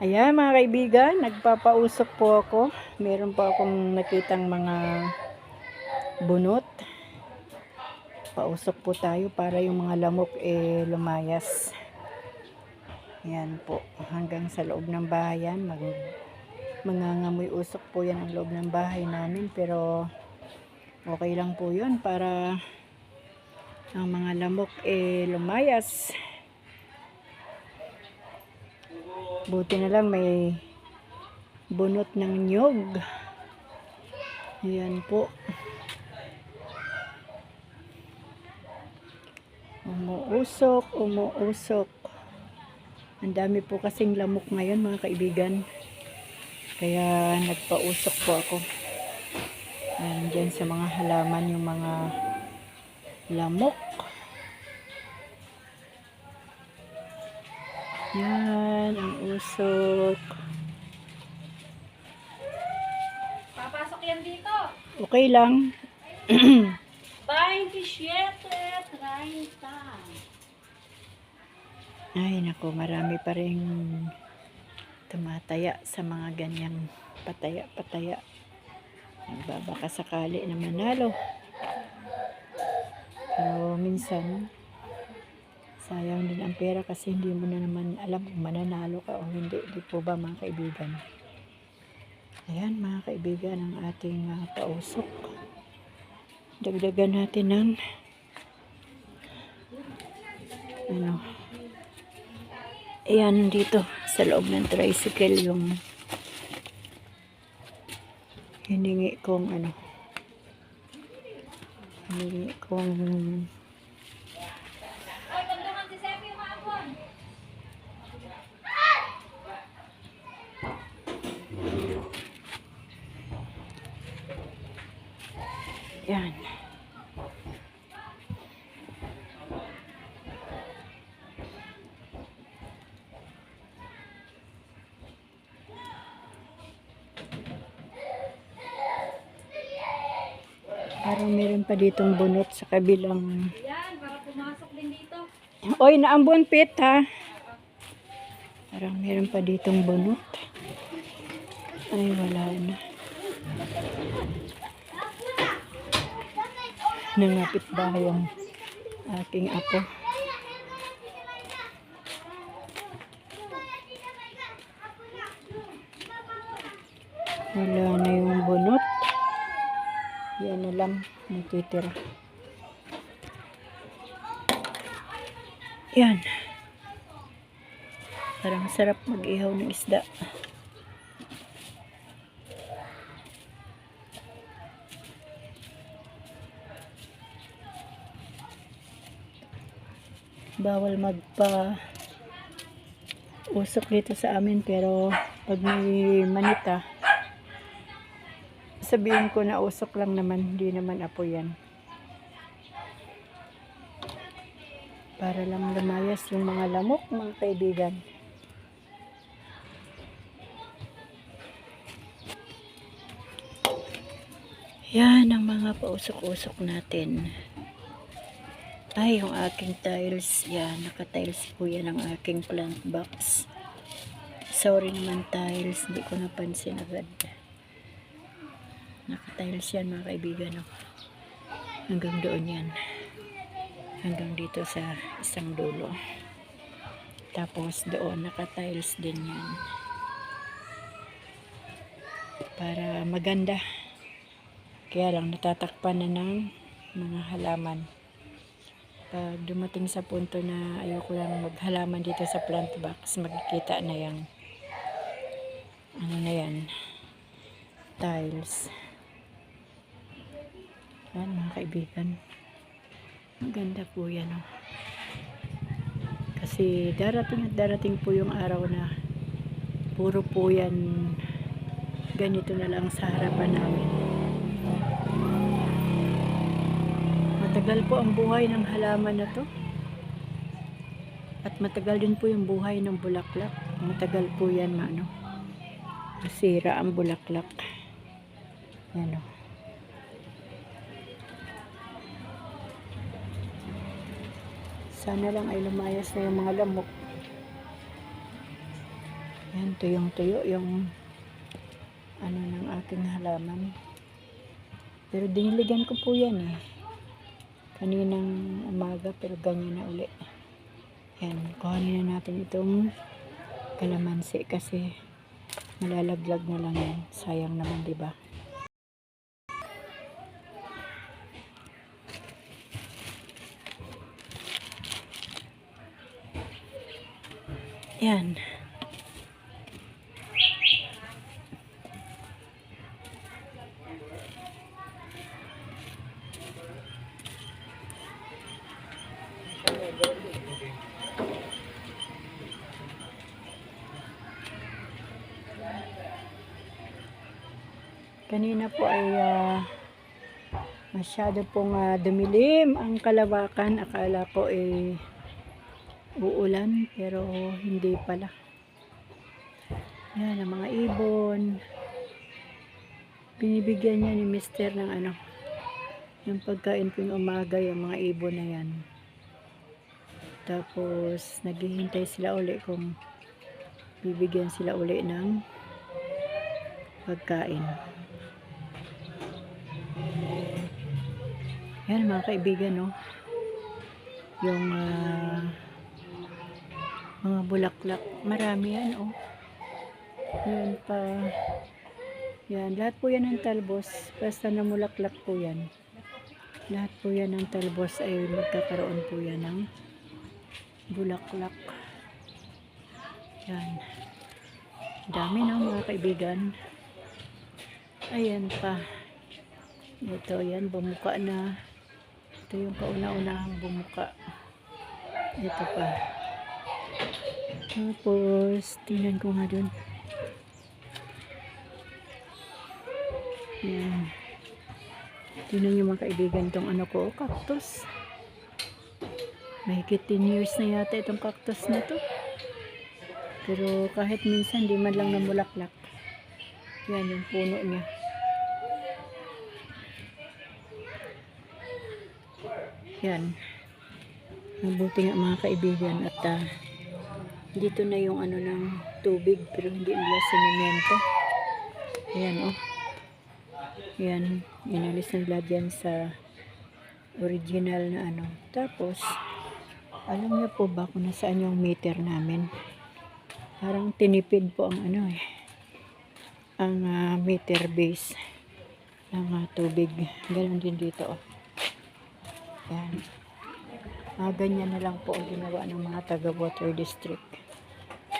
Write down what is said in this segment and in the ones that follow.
Ayan mga kaibigan, nagpapausok po ako. Meron po akong nakitang mga bunot. Pausok po tayo para yung mga lamok eh lumayas. Ayan po, hanggang sa loob ng bahay yan. Mag, mangangamoy usok po yan ang loob ng bahay namin. Pero okay lang po yun para ang mga lamok eh lumayas. Buti na lang may bunot ng nyog. Ayan po. Umuusok, umuusok. Ang dami po kasing lamok ngayon mga kaibigan. Kaya nagpausok po ako. Ayan dyan sa mga halaman yung mga lamok. Yan, ang usok. Papasok yan dito. Okay lang. 27, 30. Ay, nako, marami pa rin tumataya sa mga ganyang pataya-pataya. Nagbabaka sakali na manalo. Pero minsan, sayang din ang pera kasi hindi mo na naman alam kung mananalo ka o hindi. Di po ba mga kaibigan? Ayan mga kaibigan ang ating ah, pausok. Dagdagan natin ng ano Ayan, dito sa loob ng tricycle yung hiningi kong ano hiningi kong yan Parang meron pa ditong bunot sa kabilang Yan, para pumasok din dito. Oy, naambon pit ha. Parang meron pa ditong bunot. Ay, wala na. Nangapit bahay ang aking apo. Wala na yung bunot. Yan na lang natitira. Yan. Parang sarap mag-ihaw ng isda. Bawal magpa usok dito sa amin pero pag may manita sabihin ko na usok lang naman hindi naman apo yan. Para lang lumayas yung mga lamok mga kaibigan. Yan ang mga pausok-usok natin ay yung aking tiles yan naka-tiles po yan ang aking plant box sorry naman tiles hindi ko napansin agad naka-tiles yan mga kaibigan oh. hanggang doon yan hanggang dito sa isang dulo. Tapos doon naka-tiles din yan. Para maganda. Kaya lang natatakpan na ng mga halaman. Pag dumating sa punto na ayoko lang maghalaman dito sa plant box, magkikita na yung ano na yan tiles. Yan mga kaibigan. Maganda po yan. Oh. Kasi darating at darating po yung araw na puro po yan ganito na lang sa harapan namin. Matagal po ang buhay ng halaman na to. At matagal din po yung buhay ng bulaklak. Matagal po yan maano. Masira ang bulaklak. Yan o. Sana lang ay lumayas na yung mga lamok. Yan, tuyong-tuyo yung ano ng aking halaman. Pero diniligan ko po yan eh. Kaninang umaga pero ganyan na uli. Yan, kuhanin na natin itong kalamansi kasi malalaglag na lang yan. Sayang naman, di ba? Yan. Kanina po ay ah, masyado pong ah, dumilim ang kalawakan. Akala ko ay uulan pero hindi pala. Yan ang mga ibon. Binibigyan niya ni mister ng ano yung pagkain po yung umaga yung mga ibon na yan. Tapos naghihintay sila uli kung bibigyan sila uli ng pagkain. Yan mga kaibigan, no? Yung ah, mga bulaklak. Marami yan, oh. Yan pa. Yan. Lahat po yan ng talbos. Basta namulaklak po yan. Lahat po yan ng talbos ay magkakaroon po yan ng bulaklak. Yan. Dami na mga kaibigan. Ayan pa. Ito yan, bumuka na. Ito yung kauna-unahang bumuka. Ito pa. Tapos, tingnan ko nga dun. Yan. Tingnan nyo mga kaibigan itong ano ko, cactus. Mahigit 10 years na yata itong cactus na to. Pero kahit minsan, di man lang namulaklak. Yan yung puno niya. Yan. Mabuti nga mga kaibigan at ah, dito na yung ano ng tubig pero hindi nila sinemento. Ayan oh. Yan. Inalis ng lahat yan sa original na ano. Tapos, alam niyo po ba kung nasaan yung meter namin? Parang tinipid po ang ano eh. Ang ah, meter base ng ah, tubig. Ganon din dito oh. Yan. Ah, ganyan na lang po ang ginawa ng mga taga water district.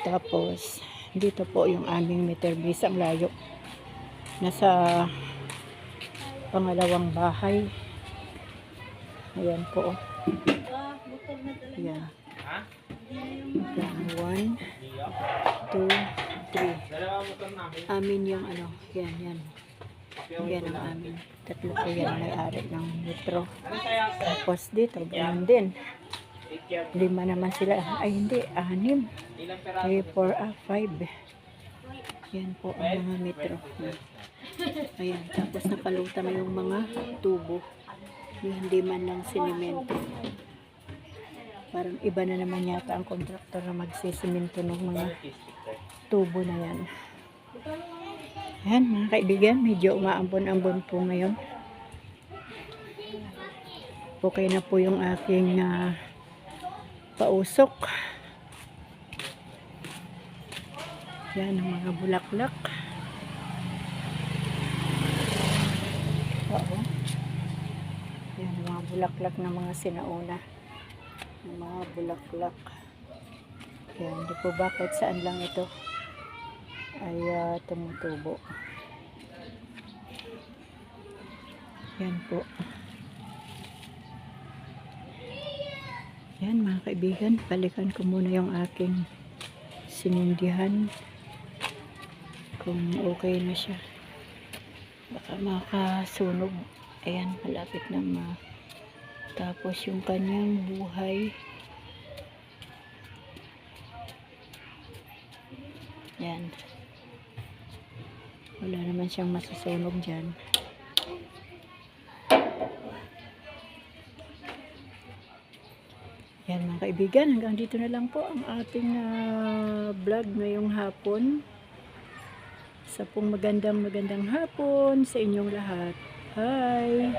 Tapos, dito po yung aming meter base ang layo. Nasa pangalawang bahay. Ayan po. Ayan. Ayan. One, two, three. Amin yung ano. Yan, yan. Yan ang amin. Tatlo po yan may-ari ng metro. Tapos dito, ganun din. Lima naman sila. Ay, hindi. Anim. Three, four, ah, five. Yan po ang mga metro. Ayan. Tapos nakaluta na yung mga tubo. Yung hindi man lang sinemento. Parang iba na naman yata ang kontraktor na magsisimento ng mga tubo na yan. Ayan mga kaibigan, medyo umaambon-ambon po ngayon. Okay na po yung aking ah, pausok. Yan ang mga bulaklak. Oo. Yan ang mga bulaklak ng mga sinauna. Ang mga bulaklak. Yan, di po bakit saan lang ito ay ah, tumutubo. Yan po. Yan mga kaibigan, balikan ko muna yung aking sinindihan kung okay na siya. Baka makasunog. Ayan, malapit na ma tapos yung kanyang buhay yan wala naman siyang masusunog dyan Yan mga kaibigan, hanggang dito na lang po ang ating ah, vlog ngayong hapon. Sa pong magandang magandang hapon sa inyong lahat. Hi!